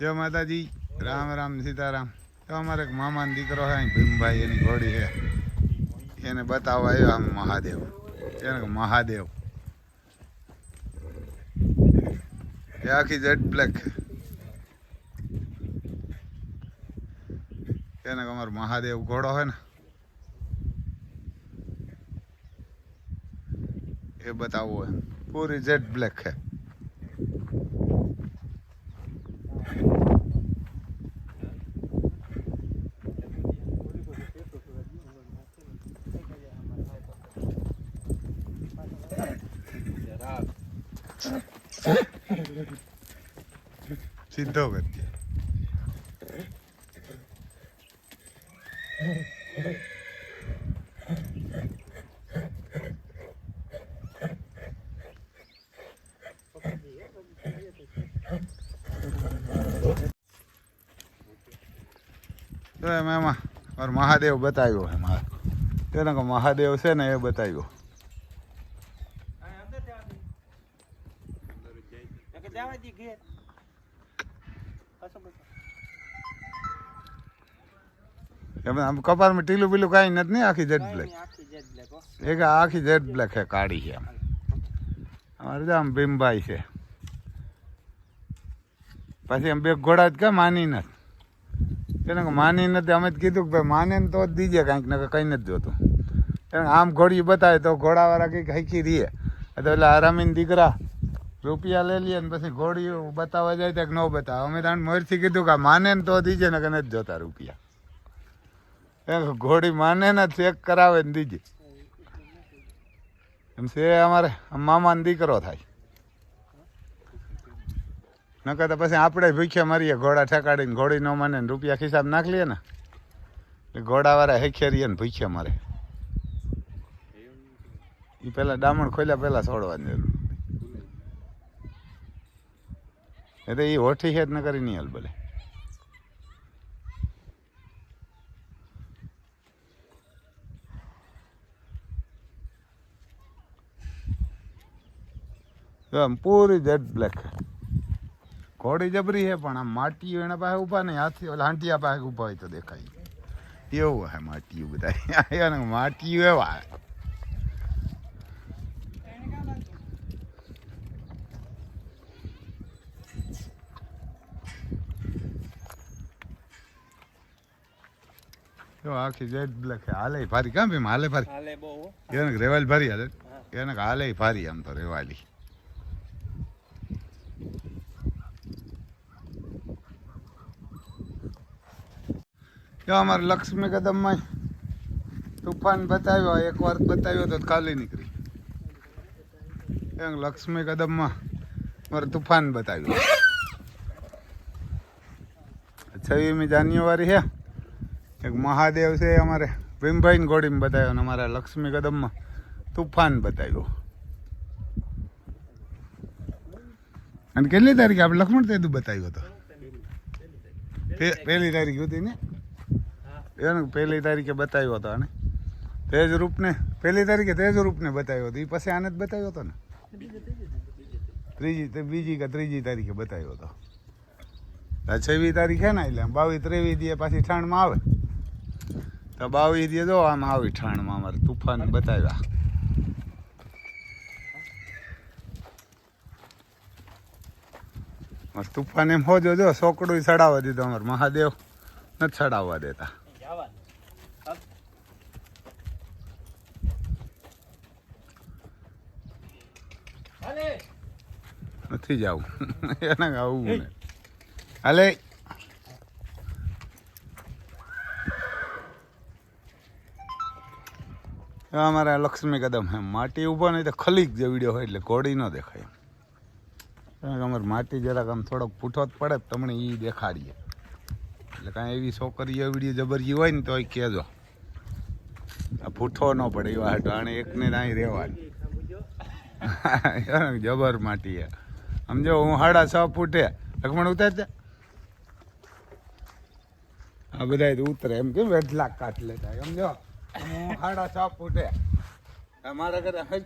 જય માતાજી, રામ રામ, સીતારામ. તો અમારે એક મામાનો દીકરો છે ભીમભાઈ, એની ઘોડી છે. એને બતાવવા આવ્યો આમ મહાદેવ. એને મહાદેવ. એ આખી જેટ બ્લેક. એને અમારો મહાદેવ ઘોડો હોય ને. એ બતાવવું પૂરી જેટ બ્લેક છે. સીધો કરજે એમ એમાં મહાદેવ બતાવ્યો એમાં તેને મહાદેવ છે ને એ બતાવ્યો. એમ આમ કપાળમાં ટીલું બીલું કાંઈ નથી ને આખી જેટ બ્લેક એક આખી જેટ બ્લેક છે કાળી છે આમ અમારે તો આમ ભીમભાઈ છે. પછી આમ બે ઘોડા જ કે માની નથી. તેને માની નથી અમે જ કીધું કે ભાઈ માને ને તો જ દીજે કાંઈક ને કંઈ નથી જોતું. એને આમ ઘોડી બતાવે તો ઘોડાવાળા કંઈક હૈકી રહીએ તો એટલે આરામીન દીકરા રૂપિયા લઈ લઈએ ને પછી ઘોડી બતાવવા જાય તો ન બતાવે. અમે તાણ મોરથી કીધું કે માને ને તો દીજે ને કે નથી જોતા રૂપિયા. ઘોડી માને ને ચેક કરાવે ને દીજે. એમ છે અમારે મામાનો દીકરો થાય. નકર તો પછી આપણે ભૂખ્યા મરીએ, ઘોડા ઠેકાડીને ઘોડી ન માને રૂપિયા ખિસ્સાબ નાખી લઈએ ને, એટલે ઘોડાવાળા હેખે રહીએ ને ભૂખ્યા મરે. એ પહેલાં ડામણ ખોલ્યા પહેલાં છોડવાની જરૂર એ તો એ હોઠી જ ન કરી નહીં હાલ ભલે જો આમ પૂરી જેટ બ્લેક ઘોડી જબરી છે પણ આમ માટીઓ એના પાસે ઊભા નહીં. હાથી ઓલા હાંટિયા પાસે ઊભા હોય તો દેખાય. એવું હે માટીઓ બધા? માટીઓ એવા હે. જો આખી જેટ બ્લેક હાલે ભારી. કામ ભીમ? હાલે ભારી. હાલે બહુ. એને રેવાલ ભારી હાલે. એને હાલે ભારી આમ તો રેવાલી. જો અમારે લક્ષ્મી કદમમાં તુફાન બતાવ્યો એકવાર બતાવ્યો તો ખાલી નીકળી. એમ લક્ષ્મી કદમમાં મારે તુફાન બતાવ્યું. છવ્વીમી જાન્યુઆરી છે એક મહાદેવ છે અમારે, ભીમભાઈને ઘોડીમાં બતાવ્યો અને અમારા લક્ષ્મી કદમમાં તુફાન બતાવ્યો. અને કેટલી તારીખે આપણે લક્ષ્મણ તેદુ બતાવ્યો હતો? પહેલી તારીખ હતી ને? એને પહેલી તારીખે બતાવ્યો હતો આને. તેજ રૂપને, પહેલી તારીખે તેજ રૂપને બતાવ્યો હતો. એ પછી આને જ બતાવ્યો હતો ને? ત્રીજી બીજી કે ત્રીજી તારીખે બતાવ્યો હતો. છવ્વીસ છવ્વી તારીખ ને એટલે બાવીસ ત્રેવીસ દીએ પાછી ઠાણમાં આવે. તો બાવીસ દીએ જો આમ આવી ઠાણમાં અમારે તુફાન બતાવ્યા. તુફાન એમ હોજો જો, સોકડું ચડાવવા દીધો અમારે. મહાદેવ નથી ચડાવવા દેતા. નથી જવું એને આવું ને હાલે. અમારા લક્ષ્મી કદમ હે. માટી ઊભો નહીં તો ખલીક જે વીડિયો હોય એટલે ઘોડી ન દેખાય અમારે માટી જરાક આમ થોડોક પૂઠો જ પડે તમને એ દેખાડીએ. એટલે કાંઈ એવી છોકરીઓ વીડિયો જબરજી હોય ને તો એ કહેજો. આ પૂઠો ન પડે. એવા હાટો આણે એકને અહીં રહેવાની. જબર માટી હે. સમજો હું સાડા છ ફૂટે. લખમણ ઉતારજે આ બધા ઉતરે. એમ કેમ વેઠલાક કાટ લેતા સમજો હું સાડા છ ફૂટે. અમારા ઘરે હજ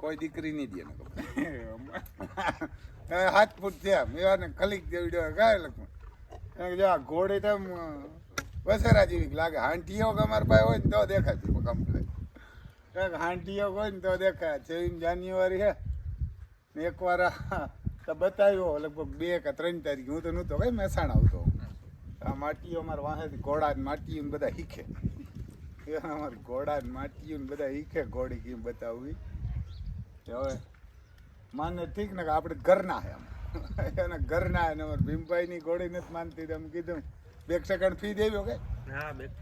કોઈ દીકરી નહીં દે હાથ ફૂટ થયા મેવાને કલીક જેવી ડો ગાય લખું કારણ જો, આ ઘોડે તો વસેરા જેવી લાગે. હાંટીઓ અમારા પાસે હોય ને તો દેખાતી કમ્પ્લેટ. કારણ હાંટીઓ હોય ને તો દેખાય. છવ્વીસ જાન્યુઆરી હે ને એકવાર તો બતાવ્યો લગભગ બે કે ત્રણ તારીખ. હું તો નહોતો કઈ મહેસાણા આવતો. આ માટીઓ અમારા વાંહેથી ઘોડા ને માટીઓ ને બધા શીખે અમારે ઘોડા ને માટીઓ ને બધા શીખે ઘોડી કેમ બતાવવી. હવે માને ઠીક ને કે આપણે ઘરના હે એમ એના ઘરના એને અમારે ભીમભાઈની ઘોડી નથી માનતી તો એમ કીધું બે સેકન્ડ ફી દેવ્યો કે.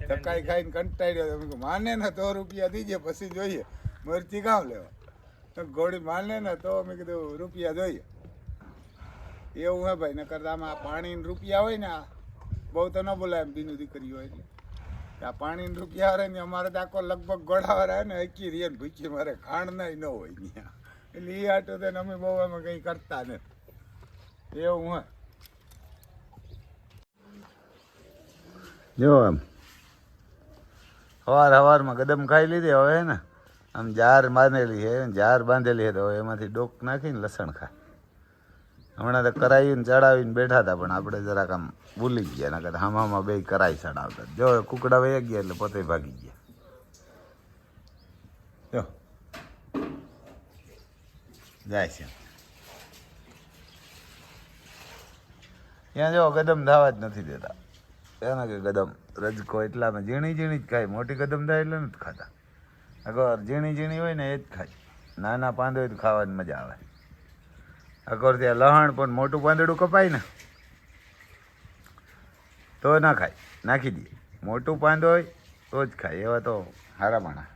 ધક્કાઈ ખાઈને કંટાળ્યો માને ને તો રૂપિયા દીજે પછી જોઈએ. મરચી કામ લેવા. તો ઘોડી માને ને તો મેં કીધું, રૂપિયા જોઈએ. એવું હે ભાઈ, નકર આમાં પાણી રૂપિયા હોય ને બહુ તો ન બોલાય એમ બીનું દીકરી હોય એટલે. આ પાણી રૂપિયા આવે ને અમારે તો આખો લગભગ ગોળાવાળા હે ને હકી રહીએ ને ભૂખી મારે ખાણ નાય ન હોય ત્યાં એટલે એ આટો તો અમે બહુ અમે કંઈ કરતા ને. એવું હોય જો એમ. સવાર સવારમાં કદમ ખાઈ લીધી હવે ને. આમ જાર બાંધેલી છે, જાર બાંધેલી છે તો એમાંથી ડોક નાખીને લસણ ખા. હમણાં તો કરાવીને ચડાવીને બેઠા હતા પણ આપણે જરાક આમ ભૂલી ગયા, નકર હામામાં બે કરાઈ ચડાવતા. જો કુકડા વહી ગયા એટલે પોતે ભાગી ગયા. જો. જાય છે. ત્યાં જો કદમ ધાવા જ નથી દેતા. એના કે કદમ રજકો એટલામાં ઝીણી ઝીણી જ ખાય, મોટી કદમ થાય એટલે નથી ખાતા. અગર ઝીણી ઝીણી હોય ને એ જ ખાય. નાના પાંદ હોય તો ખાવાની મજા આવે. અગર ત્યાં લહણ પણ મોટું પાંદડું કપાય ને, તો ના ખાય. નાખી દઈએ. મોટું પાંદ હોય તો જ ખાય. એવા તો હારા માણા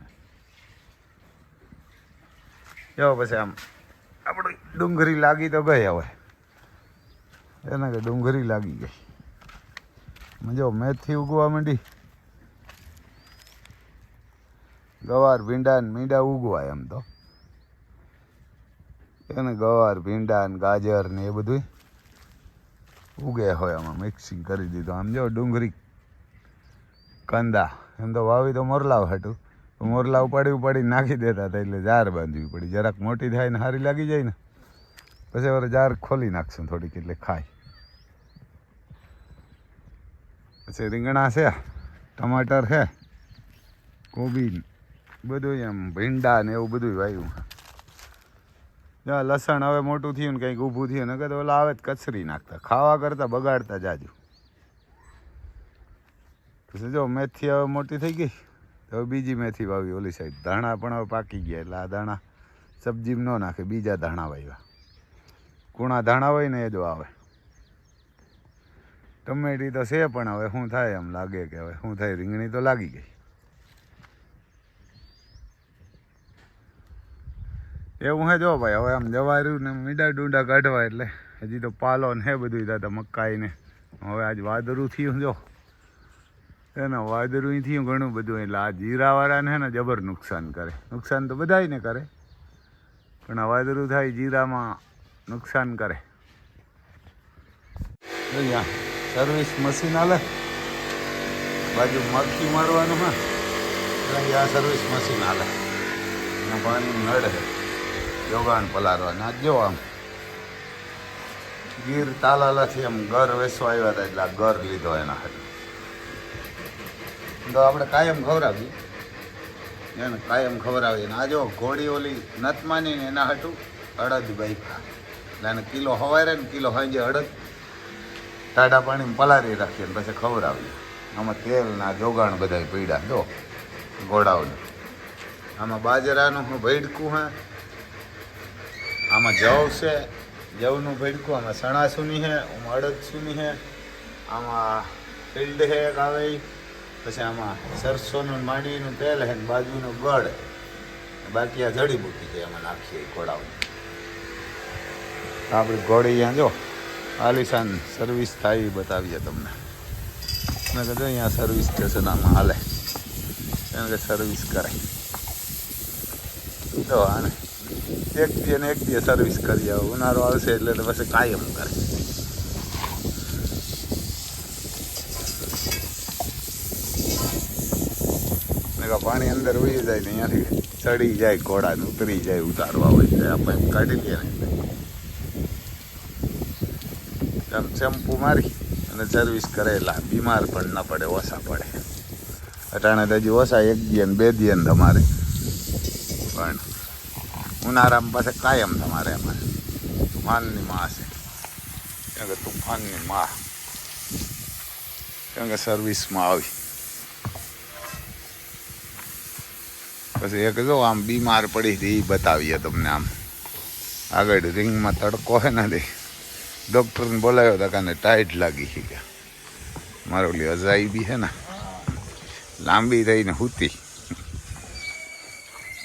જો પછી આમ આપણે ડુંગળી લાગી તો ગઈ હવે. એના કે ડુંગળી લાગી ગઈ. જો મેથી ઉગવા માંડી. ગવાર ભીંડા ને મીંડા ઉગવાય એમ તો. એને ગવાર, ભીંડા ને ગાજર ને એ બધું ઉગે હોય આમાં મિક્સિંગ કરી દીધું. આમ જો ડુંગળી, કંદા, એમ તો વાવી તો મોરલાવ હતું મોરલા ઉપાડી ઉપાડી નાખી દેતા હતા એટલે જાર બાંધવી પડી. જરાક મોટી થાય ને સારી લાગી જાય ને, પછી હવે જાર ખોલી નાખશું થોડીક એટલે ખાય. પછી રીંગણા છે, ટમાટર છે, કોબી બધું એમ ભીંડા ને એવું બધું વાવ્યું જો લસણ હવે મોટું થયું ને કંઈક ઊભું થયું ને કે તો ઓલા આવે જ કચરી નાખતા. ખાવા કરતાં બગાડતા જાજુ. પછી જો મેથી હવે મોટી થઈ ગઈ, તો બીજી મેથી વાવી ઓલી સાઈડ. ધાણા પણ હવે પાકી ગયા, એટલે આ ધાણા સબ્જી ન નાખે, બીજા ધાણા વાવ્યા. કૂણા ધાણા હોય ને એ જો આવે ટમેટી તો છે પણ હવે શું થાય એમ લાગે કે હવે શું થાય, રીંગણી તો લાગી ગઈ. એવું હે, જો ભાઈ, હવે આમ જવાર્યું ને મીડા ડુંડા કાઢવા એટલે હજી તો પાલો ને હે બધું દાદા મકાઈ ને હવે આજ વાદળું થયું, જો. એને વાદરું થયું ઘણું બધું, એટલે આ જીરાવાળાને હે ને જબર નુકસાન કરે. નુકસાન તો બધાને કરે, પણ આ વાદળું થાય જીરામાં નુકસાન કરે. અહીંયા સર્વિસ મશીન હાલે. બાજુ મરકી મારવાનું હા. આ સર્વિસ મશીન હાલે. પાણી છે યોગાન પલારવાના જો આમ ગીર તાલાલાથી એમ ઘર વેસવા આવ્યા હતા એટલે આ ઘર લીધો એના હાથે. તો આપણે કાયમ ખવડાવી એને કાયમ ખવડાવીએ. ને આ જો ઘોડી ઓલી નત માનીને એના હાટું અડદ બાઈફા એટલે એને કિલો હવારે ને કિલો સાંજે અડદ. ટાઢા પાણીમાં પલારી રાખીએ ને પછી ખવડાવીએ. આમાં તેલના જોગાણ બધા પીડા જો ઘોડાઓને આમાં બાજરાનું હું ભેડકું હે. આમાં જવ છે. જવનું ભેડકું, આમાં સણાસુની હે આમાં અડદસુની હે આમાં ફિલ્ડ છે એક આવે. પછી આમાં સરસોનું માંડીનું તેલ છે બાજુનું ગળ. બાકી આ જડીબુટી છે એમાં નાખીએ ઘોડાઓ આપણી ઘોડી અહીંયા જો, આલિશાન સર્વિસ થાય બતાવીએ તમને. મેં કીધું અહીંયા સર્વિસ સ્ટેશન આમાં હાલે. એમ કે સર્વિસ કરે જો આને એક દી ને એક દી સર્વિસ કરી આવો. ઉનાળો આવશે એટલે પછી કાયમ કરે. પાણી અંદર ઉડી જાય ને અહીંયાથી ચડી જાય ઘોડા ને ઉતરી જાય, ઉતારવા હોય છે. આપણે કાઢી લઈએ ને. આમ શેમ્પુ મારી અને સર્વિસ કરેલા બીમાર પણ ન પડે, ઓછા પડે. અટાણે તો હજી ઓછા એક દિયન, બે દિયન તમારે પણ ઉનાળામાં પાસે કાયમ તમારે એમાં. તુફાનની માં છે કારણ કે તુફાનની માં. કારણ કે સર્વિસમાં આવી. પછી એક જો આમ બીમાર પડી હતી એ બતાવીએ તમને આમ. આગળ રિંગમાં તડકો હે ને તે ડૉક્ટરને બોલાવ્યો હતા કાને ટાઈટ લાગી છે કે મારો ઓલી અજાઈ બી હે ને, લાંબી રહીને હૂતી.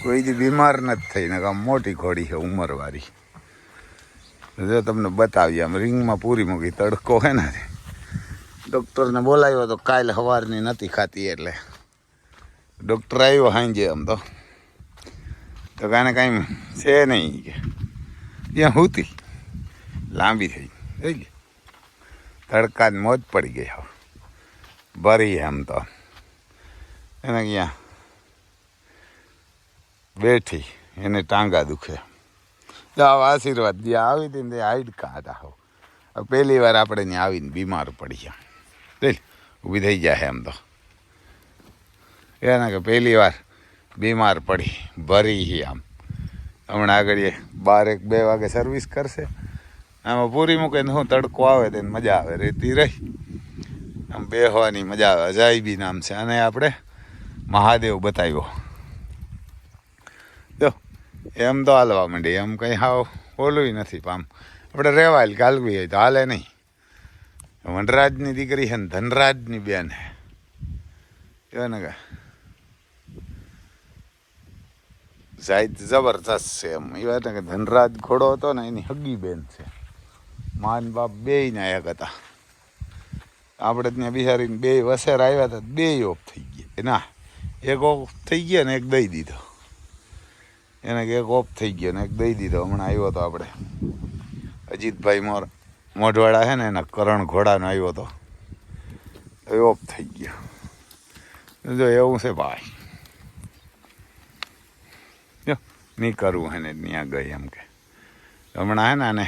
કોઈ બીમાર નથી થઈ, ને આમ મોટી ઘોડી છે, ઉંમરવાળી. જો તમને બતાવીએ, આમ રિંગમાં પૂરી મૂકી તડકો હે ને, ડૉક્ટરને બોલાવ્યો તો કાલે સવારની નથી ખાતી એટલે. ડૉક્ટર આવ્યો સાંજે આમ તો. તો કાને કાંઈ છે નહીં કે. ત્યાં હુતી. લાંબી થઈ. થઈ ગઈ. તડકા મોજ પડી ગઈ હવે. ભરી આમ તો. એને ક્યાં બેઠી, એને ટાંગા દુખે. તો આશીર્વાદ જે આવી હતી ને તે હાઈડકા હતા હો પહેલી વાર આપણે ત્યાં આવીને બીમાર પડી ગયા જોઈ ઊભી થઈ જાય એમ તો. એના કે પહેલી વાર બીમાર પડી, ભરી હી આમ. હમણાં આગળ એ બાર એક બે વાગે સર્વિસ કરશે. આમાં પૂરી મૂકે ને શું તડકો આવે તેને મજા આવે, રેતી રહી. આમ બેહવાની મજા આવે, અજાયબી નામ છે અને આપણે મહાદેવ બતાવ્યો. એમ તો હાલવા માંડી, એમ કંઈ હાવ ઓલું નથી પામ. આપણે રહેવાય ગાલવી હોય તો હાલે નહીં. વનરાજની દીકરી છે ને ધનરાજની બેન છે. ને કે જાત જબરજસ્ત છે એમ. એ વાત કે ધનરાજ ઘોડો હતો ને, એની હગી બેન છે. માન બાપ બે ના એક હતા. આપણે ત્યાં બિહારીને બે વસેર આવ્યા હતા, બે ઓફ થઈ ગયા. ના, એક ઓફ થઈ ગયા ને, એક દઈ દીધો. એને એક ઓફ થઈ ગયો ને એક દઈ દીધો. હમણાં આવ્યો હતો આપણે. અજીતભાઈ મોર મોઢવાડા છે ને એના કરણ ઘોડાનો આવ્યો હતો એ ઓફ થઈ ગયો. જો એવું છે ભાઈ. જો, નહીં કરવું હે ને ત્યાં ગઈ એમ કે. હમણાં હે ને આને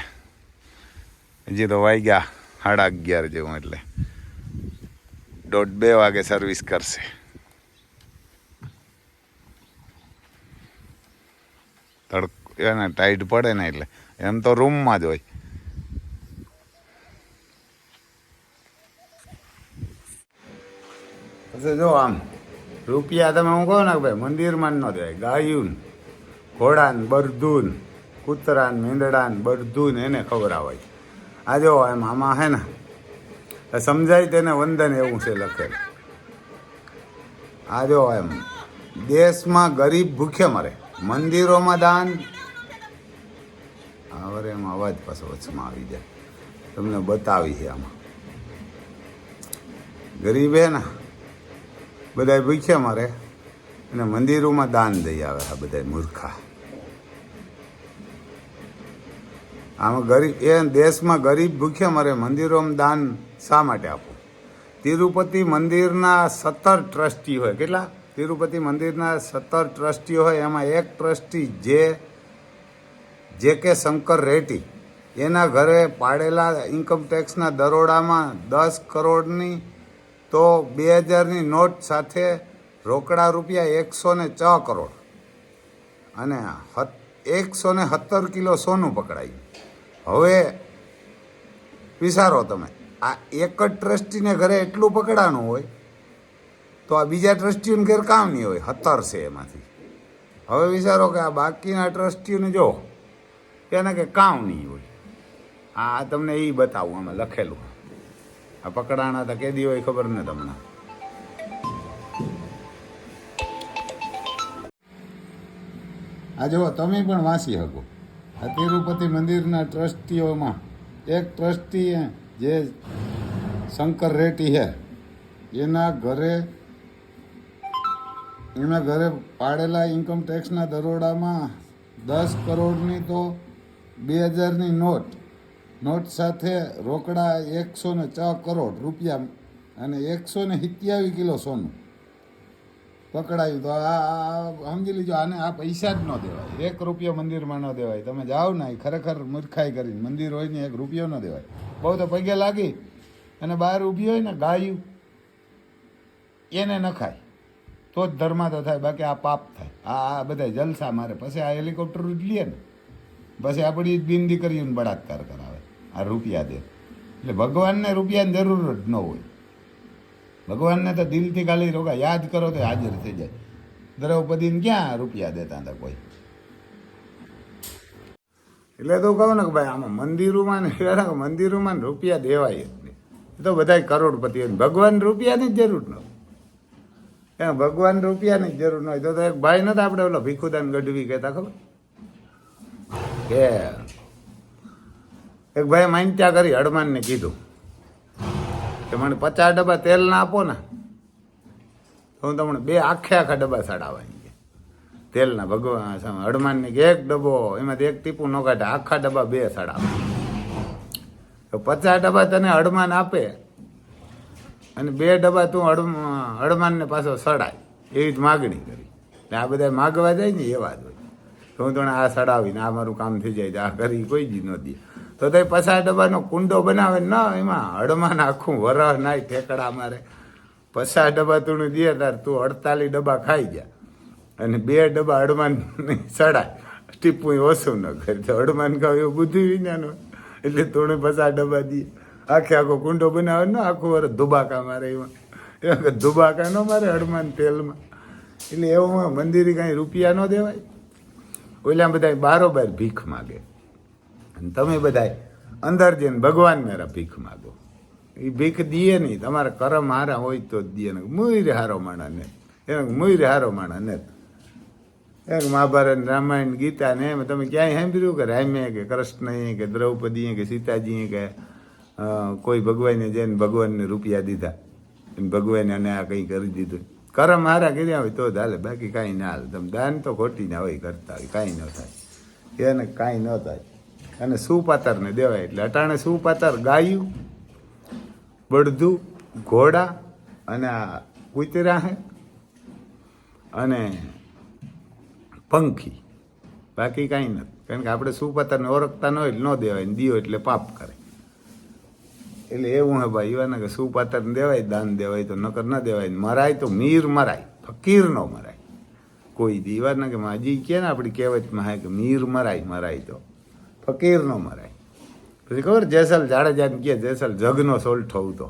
હજી તો વાગ્યા સાડા અગિયાર જેવું એટલે. દોઢ બે વાગે સર્વિસ કરશે. તડકો ટાઈટ પડે ને એટલે. એમ તો રૂમમાં જ હોય. પછી જો આમ રૂપિયા તમે હું કહો ને ભાઈ મંદિરમાં ન દેવાય. ગાયું ઘોડાને ઘોડા ને બરધું ને, કૂતરા ને મીંદડા ને બધું ને એને ખવડાવાય આ જો એમ આમાં હે ને સમજાય તેને વંદન એવું છે લખેલ. આ જો એમ દેશમાં ગરીબ ભૂખે મરે. મંદિરોમાં દાન. હવે એમ અવાજ પાછો વચમાં આવી જાય. તમને બતાવી છે આમાં. ગરીબ હે ને બધા ભૂખ્યા મારે. અને મંદિરોમાં દાન દઈ આવે આ બધા મૂર્ખા. આમાં ગરીબ એ દેશમાં ગરીબ ભૂખ્યા મરે, મંદિરોમાં દાન શા માટે આપવું તિરુપતિ મંદિરના સત્તર ટ્રસ્ટી હોય, કેટલા? તિરુપતિ મંદિરના સત્તર ટ્રસ્ટી હોય, એમાં એક ટ્રસ્ટી જે જે કે શંકર રેટી. એના ઘરે પાડેલા ઇન્કમ ટેક્સના દરોડામાં દસ કરોડની તો બે હજારની નોટ સાથે રોકડા રૂપિયા એકસો ને છ કરોડ. અને એકસો ને સત્તર કિલો સોનું પકડાયું. હવે વિચારો તમે, આ એક જ ટ્રસ્ટીને ઘરે એટલું પકડાનું હોય તો આ બીજા ટ્રસ્ટીઓને નહીં હોય, હતર છે એમાંથી. હવે વિચારો કે આ બાકીના ટ્રસ્ટીઓને જો, એને કે નહીં હોય. આ તમને એ બતાવું, આમાં લખેલું. આ પકડાણા તો કેદી હોય ખબર ને તમને. આ જુઓ, તમે પણ વાંચી શકો. આ તિરુપતિ મંદિરના ટ્રસ્ટીઓમાં એક ટ્રસ્ટી જે શંકર રેટી છે, એના ઘરે એના ઘરે પાડેલા ઇન્કમ ટેક્સના દરોડામાં દસ કરોડની તો બે હજારની નોટ. નોટ સાથે રોકડા એકસો ને છ કરોડ રૂપિયા અને એકસો ને સિત્યાવીસ કિલો સોનું પકડાયું. તો આ આ સમજી લીજો, આને આ પૈસા જ ન દેવાય. એક રૂપિયો મંદિરમાં ન દેવાય. તમે જાઓ ને એ ખરેખર મૂર્ખાઈ કરીને. મંદિર હોય ને એક રૂપિયો ન દેવાય. બહુ તો પગે લાગી અને બહાર ઊભી હોય ને ગાયું, એને નખાય. તો જ ધર્મ તો થાય, બાકી આ પાપ થાય. આ આ બધા જલસા મારે. પછી આ હેલિકોપ્ટર જ લે ને. પછી આપણી બિન દીકરીઓને બળાત્કાર કરાવે. આ રૂપિયા દે. એટલે ભગવાનને રૂપિયાની જરૂર જ ન હોય. ભગવાનને તો દિલથી ખાલી રોકા યાદ કરો તો હાજર થઈ જાય. દ્રૌપદીને ક્યાં રૂપિયા દેતા હતા કોઈ? એટલે તો કહું ને કે ભાઈ, આમાં મંદિરોમાં ને મંદિરોમાં રૂપિયા દેવાય જ નહીં. તો બધા કરોડપતિ ભગવાન રૂપિયાની જ જરૂર ન હોય. એમ ભગવાન રૂપિયાની જરૂર ન હોય તો એક ભાઈ નતા આપણે ઓલો ભીખુદાન ગઢવી કહેતા ખબર? કે એક ભાઈ માનત્યા કરી હડમાનને કીધું કે મને પચાસ ડબ્બા તેલ ના આપો ને, તો હું તમને બે આખે આખા ડબ્બા કે તેલના ભગવાન હડમાનની કે એક ડબ્બો, એમાંથી એક ટીપું ન કાઢે, આખા ડબ્બા બે ચડાવે તો પચાસ ડબ્બા તને હડમાન આપે અને બે ડબ્બા તું હડ હડમાનને પાછો સડાય. એવી જ માગણી કરી. ને આ બધા માગવા જાય ને એવા જ હોય. હું તને આ સડાવીને આ મારું કામ થઈ જાય આ કરી કોઈ જ ન દે. તો તે પચાસ ડબ્બાનો કુંડો બનાવે ન એમાં હડમાન આખું વરહ નાય ઠેકડા મારે. પચાસ ડબ્બા તું દે, તાર તું અડતાલીસ ડબ્બા ખાઈ જા. અને બે ડબ્બા હડમાન સડાય. ટીપું ઓછું ન કરે. તો હડમાન કહું એવું બુદ્ધિ વિજ્ઞાન એટલે તોણે પચાસ ડબ્બા દઈએ આખે આખો કુંડો બનાવે ને આખું વરસ ધુબાકા મારે એમાં. એમ કે ધુબાકા ન મારે હડમાન તેલમાં. એટલે એવું મંદિરે કાંઈ રૂપિયા ન દેવાય. ઓલા બધા બારોબાર ભીખ માગે. અને તમે બધા અંદર જઈને ભગવાન મેરા ભીખ માગો. એ ભીખ દીએ નહીં. તમારા કરમ હારા હોય તો જ દીએ. ને મુઈર હારો માણા ને. એને મુઈર હારો માણા ને. એક મહાભારત, રામાયણ, ગીતા ને એમ. તમે ક્યાંય સાંભળ્યું કે રામે કે કૃષ્ણએ કે દ્રૌપદીએ કે સીતાજીએ કે કોઈ ભગવાનને જઈને ભગવાનને રૂપિયા દીધા. એમ ભગવાને અને આ કંઈ કરી દીધું. કરમ હારા કર્યા હોય તો હાલે, બાકી કાંઈ ના હાલે. તમે દાન તો ખોટી ના હોય કરતા હોય, કાંઈ ન થાય. એને કાંઈ ન થાય. અને સુપાતરને દેવાય એટલે અટાણે સુપાતર ગાયું બળદું ઘોડા અને આ કૂતરા હે, અને પંખી. બાકી કાંઈ નથી. કારણ કે આપણે સુપાતરને ઓળખતા ન હોય ન દેવાય દીયો એટલે પાપ કરે. એટલે એવું હે ભાઈ એવાને કે સુપાતરને દેવાય, દાન દેવાય તો નકર ના દેવાય. મરાય તો મીર મરાય ફકીર ન મરાય. કોઈ દીવાના કે માજી કે ને આપણી કહેવતમાં હે કે મીર મરાય મરાય તો. ફકીર ન મરાય. પછી ખબર, જેસલ જાડેજાને કહે, જેસલ જગનો સોલ્ઠો હતો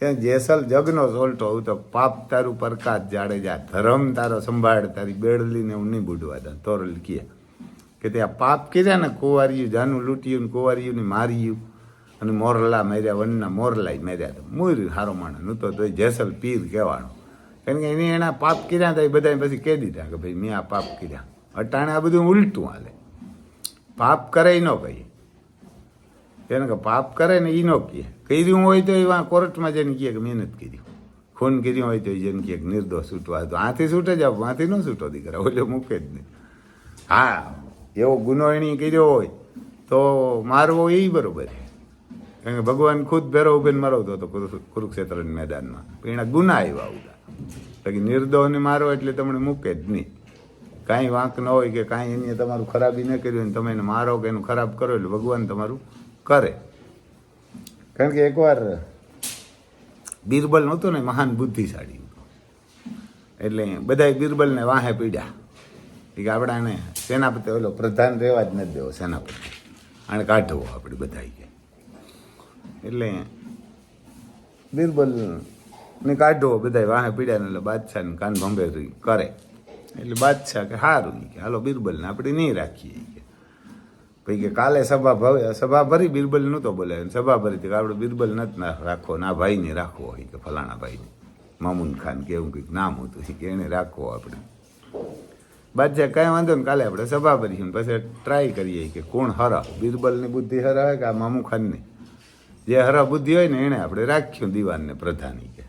એ જેસલ જગનો સોલ્ટો હતો પાપ તારું પરકાત જાડેજા, ધર્મ તારો સંભાળ, તારી બેડલીને હું નહીં બુડવા દઉં તોરલ કહે કે તે આ પાપ કર્યા ને કુંવારિયું, જાનું લૂંટ્યું ને કુંવારિયું ને માર્યું. અને મોરલા માર્યા, વનના મોરલાય માર્યા તો મોર્યું હારો માણસ હું તો જેસલ પીર કહેવાનો. કારણ કે એને એના પાપ કર્યા હતા એ બધા પછી કહી દીધા કે ભાઈ મેં આ પાપ કર્યા. અટાણે આ બધું ઉલટું હાલે. પાપ કરે ન કહીએ. એને કે પાપ કરે ને એ ન કહે કર્યું હોય તો એવા કોર્ટમાં જઈને કહે કે મહેનત કરી ખૂન કર્યું હોય તો એ જઈને કહે નિર્દોષ છૂટવા તો આથી છૂટે જાવ આથી ન છૂટો દીકરા, ઓલે મૂકે જ નહીં. હા, એવો ગુનો એણી કર્યો હોય તો મારવો એ બરોબર છે. કારણ કે ભગવાન ખુદ ભેરો ઉભીને મરવતો હતો, કુરુ- કુરુક્ષેત્રના મેદાનમાં. એના ગુના આવ્યા ઉડા. બાકી નિર્દોહને મારો એટલે તમને મૂકે જ નહીં. કાંઈ વાંક ન હોય કે કાંઈ એને તમારું ખરાબી ન કર્યું તમે એને મારો કે એનું ખરાબ કરો એટલે ભગવાન તમારું કરે. કારણ કે એકવાર બિરબલ નહોતો ને મહાન બુદ્ધિશાળી. એટલે બધાય બિરબલને વાહે પીડ્યા. કે આપણાને સેનાપતિ, ઓલો પ્રધાન રહેવા જ નથી દેવો, સેનાપતિ. આને કાઢવો આપણે બધા કે. એટલે બિરબલ ને કાઢો બધા વાહે પીડ્યા ને એટલે બાદશાહને કાન ભંભે કરે. એટલે બાદશાહ કે સારું કે, હાલો બિરબલને આપણે નહીં રાખીએ કે. પછી કે કાલે સભા ભવે, સભા ભરી બિરબલ નહોતો બોલે સભા ભરી હતી આપણે બિરબલ નથી ના રાખવો ના ભાઈને રાખવો હોય કે ફલાણા ભાઈને. મામૂન ખાન કે એવું કંઈક નામ હતું કે એને રાખવો આપણે. બાદશાહ કાંઈ વાંધો ને કાલે આપણે સભા ભરીશું પછી ટ્રાય કરીએ કે કોણ હરા બિરબલની બુદ્ધિ હરાવે કે આ મામુ ખાનની? જે હરા બુદ્ધિ હોય ને એને આપણે રાખ્યું દીવાનને પ્રધાની કે.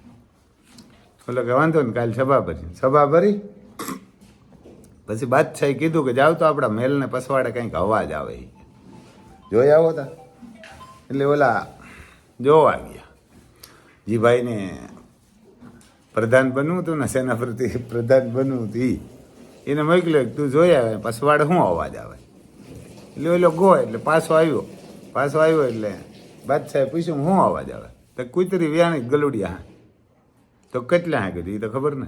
એટલે કે વાંધો ને કાલે સભા ભરી. સભા ભરી, પછી બાદશાહે કીધું કે જાવ તો આપણા મેલને પસવાડે કંઈક અવાજ આવે જોઈ આવો તા. એટલે ઓલા જોવા ગયા. જીભાઈને પ્રધાન બનવું હતું ને સેનાપતિ પ્રધાન બનવું હતું ઈ. એને મોકલ્યો તું જોઈ આવે, પસવાડે શું અવાજ આવે? એટલે ઓલો ગો એટલે પાછો આવ્યો. પાછો આવ્યો એટલે બાદશાહે પૂછ્યું શું અવાજ આવે? તો કૂતરી વ્યાણી ગલુડિયા હા તો કેટલા હા કીધું એ તો ખબર ને?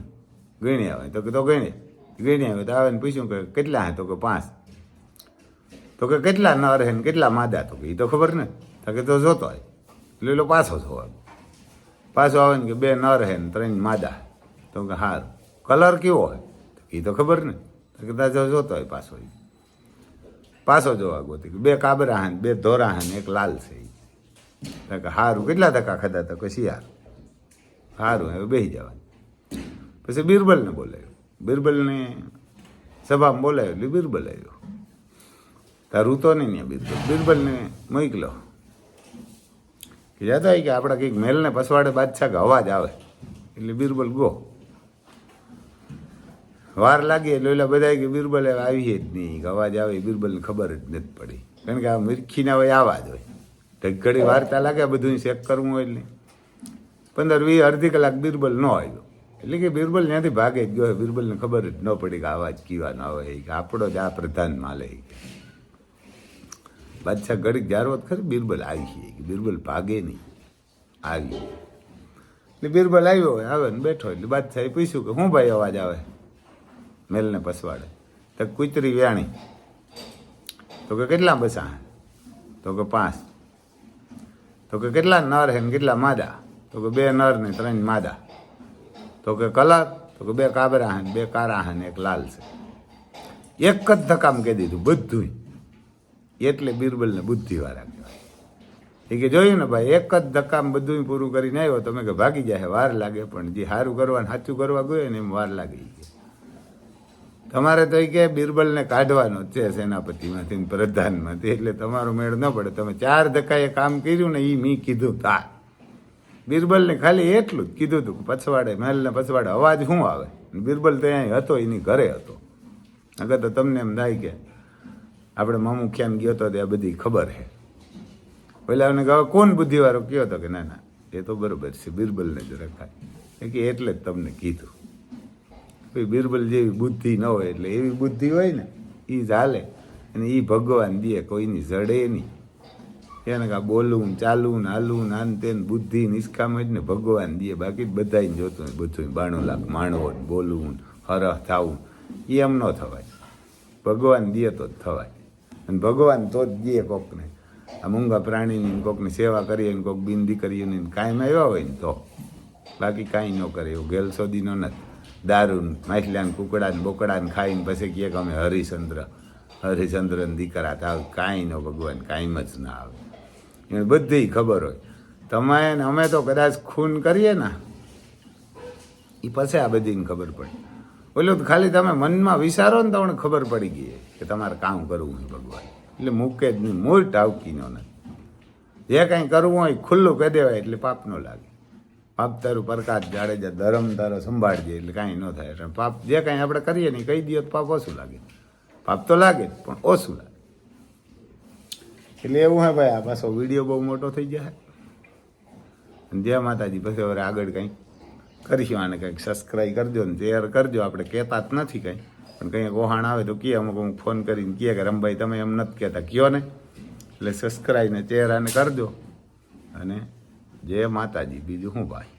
ગણી આવે. તો કે તો ગણી. ગણી આવે તો આવે ને પૂછ્યું કે કેટલા હા તો કે પાંચ. તો કે કેટલા નર હે ને કેટલા માદા તો કે એ તો ખબર ને? તો કે તો જોતો હોય. એટલે એલો પાછો જોવા પાછો આવે ને કે બે નર હે ને ત્રણ માદા. તો કે હાર. કલર કેવો હોય? એ તો ખબર ને? તો કે તાજો જોતો હોય પાછો પાછો જોવા ગોતી બે કાબરા હે બે ધોરા હે ને એક લાલ છે ઈ. તો કે હારું, કેટલા ટકા ખાધા તો કે શિયાર સારું હવે બેસી જવાનું. પછી બિરબલને બોલાવ્યો બિરબલને સભામાં બોલાવ્યો એટલે બિરબલ આવ્યો. તારું તો નહીં ત્યાં બિરબલ. બિરબલને મોકલો. કે જતા કે આપણા કંઈક મેલને પસવાડે બાદશાહ કે અવાજ આવે. એટલે બિરબલ ગો. વાર લાગે એટલે ઓલા બધા કે બિરબલ આવીએ જ નહીં. અવાજ આવે, બિરબલને ખબર જ નથી પડી. કારણ કે આ મિરખીના હોય આવાજ હોય. ઘડી વાર્તા લાગે બધું ચેક કરવું હોય એટલે. પંદર, વીસ, અડધી કલાક બિરબલ ન આવ્યો. એટલે કે બિરબલ ત્યાંથી ભાગે જ ગયો. બિરબલને ખબર જ ન પડી કે આવા અવાજ કીવાનો આવે, કે આપણો જ આ પ્રધાન માલે બાદશાહ ઘડીક જારવત ખરી બિરબલ આવી કે બિરબલ ભાગે નહીં. આવી એટલે બિરબલ આવ્યો હોય, આવે ને બેઠો એટલે બાદશાહે પૂછ્યું કે શું ભાઈ અવાજ આવે? મેલને પસવાડે. તો કૂતરી વ્યાણી. તો કે કેટલા બસા? તો કે પાંચ. તો કે કેટલા નર હે ને કેટલા માદા? તો કે બે નર ને ત્રણ માદા. તો કે કલર તો કે બે કાબરા હે બે કારા હે ને એક લાલ છે. એક જ ધકામ કહી દીધું બધું એટલે બિરબલને બુદ્ધિવાળા કહેવાય. એ કે જોયું ને ભાઈ, એક જ ધક્કામ બધું પૂરું કરીને આવ્યો તમે કે ભાગી જાય વાર લાગે, પણ જે સારું કરવા ને સાચું કરવા ગયો ને એમ વાર લાગી ગઈ તમારે તો એ કે બિરબલને કાઢવાનો જ છે સેનાપતિમાંથી, પ્રધાનમાંથી, એટલે તમારો મેળ ન પડે. તમે ચાર ધક્કાએ કામ કર્યું ને એ મેં કીધું તા બિરબલને ખાલી એટલું જ કીધું હતું પછવાડે, મહેલને પછવાડે અવાજ શું આવે? બિરબલ તો અહીંયા હતો, એની ઘરે હતો. અગર તો તમને એમ થાય કે આપણે મામુખ્યાન ગયો તો ત્યાં બધી ખબર છે પહેલાં કહે, કોણ બુદ્ધિવાળો? કયો હતો કે, ના ના, એ તો બરોબર છે, બિરબલને જ રખાય. કે, એટલે જ તમને કીધું. બિરબલ જેવી બુદ્ધિ ન હોય એટલે એવી બુદ્ધિ હોય ને એ ચાલે અને એ ભગવાન દે, કોઈની જડે નહીં. એને કાં બોલવું ને ચાલવું ને હાલવું આન તેન બુદ્ધિ નિષ્કામ જ ને ભગવાન દે. બાકી બધાને જોતું બધું બાણું લાખ માણવો ને બોલવું ને હરહ થવું એ એમ ન થવાય. ભગવાન દે તો જ થવાય. અને ભગવાન તો જ દે કોકને. આ મૂંગા પ્રાણીની કોકની સેવા કરીએ ને કોક બિંદી કરીએ ને કાંઈ આવ્યા હોય ને તો. બાકી કાંઈ ન કરે, એવું ગેલ સોદીનો નથી દારૂ ને કુકડાને, બોકડાને ખાઈને પછી કહે કે અમે હરિચંદ્ર હરિચંદ્ર દીકરા તાવ કાંઈ ન ભગવાન કાંઈ જ ના આવે. એને બધી ખબર હોય. તમે અમે તો કદાચ ખૂન કરીએ ને એ પછી આ બધીને ખબર પડે. ઓલું તો ખાલી તમે મનમાં વિચારો ને તમને ખબર પડી ગઈ કે તમારે કામ કરવું હોય ભગવાન. એટલે મૂકે જ નહીં, મૂળ ટાવકીનો નથી. જે કાંઈ કરવું હોય ખુલ્લું કહી દેવાય, એટલે પાપ ન લાગે. પાપ તારું પ્રકાશ જાડેજા ધર્મ તારો સંભાળજે એટલે કાંઈ ન થાય. એટલે પાપ જે કાંઈ આપણે કરીએ ને કહી દઈએ તો પાપ ઓછું લાગે. પાપ તો લાગે પણ ઓછું લાગે. એટલે એવું હે ભાઈ, આ પાછો વીડિયો બહુ મોટો થઈ જાય. જય માતાજી, પછી હવે આગળ કંઈ કરીશું આને કંઈક સબસ્ક્રાઈબ કરજો ને શેર કરજો. આપણે કહેતા જ નથી કંઈ. પણ કંઈક વહાણ આવે તો કહે અમુક અમુક ફોન કરીને કહે કે રમભાઈ, તમે એમ નથી કહેતા. કયો ને? એટલે સબસ્ક્રાઈબ ને ચહેરાને કરજો. અને જય માતાજી. બીજું શું ભાઈ?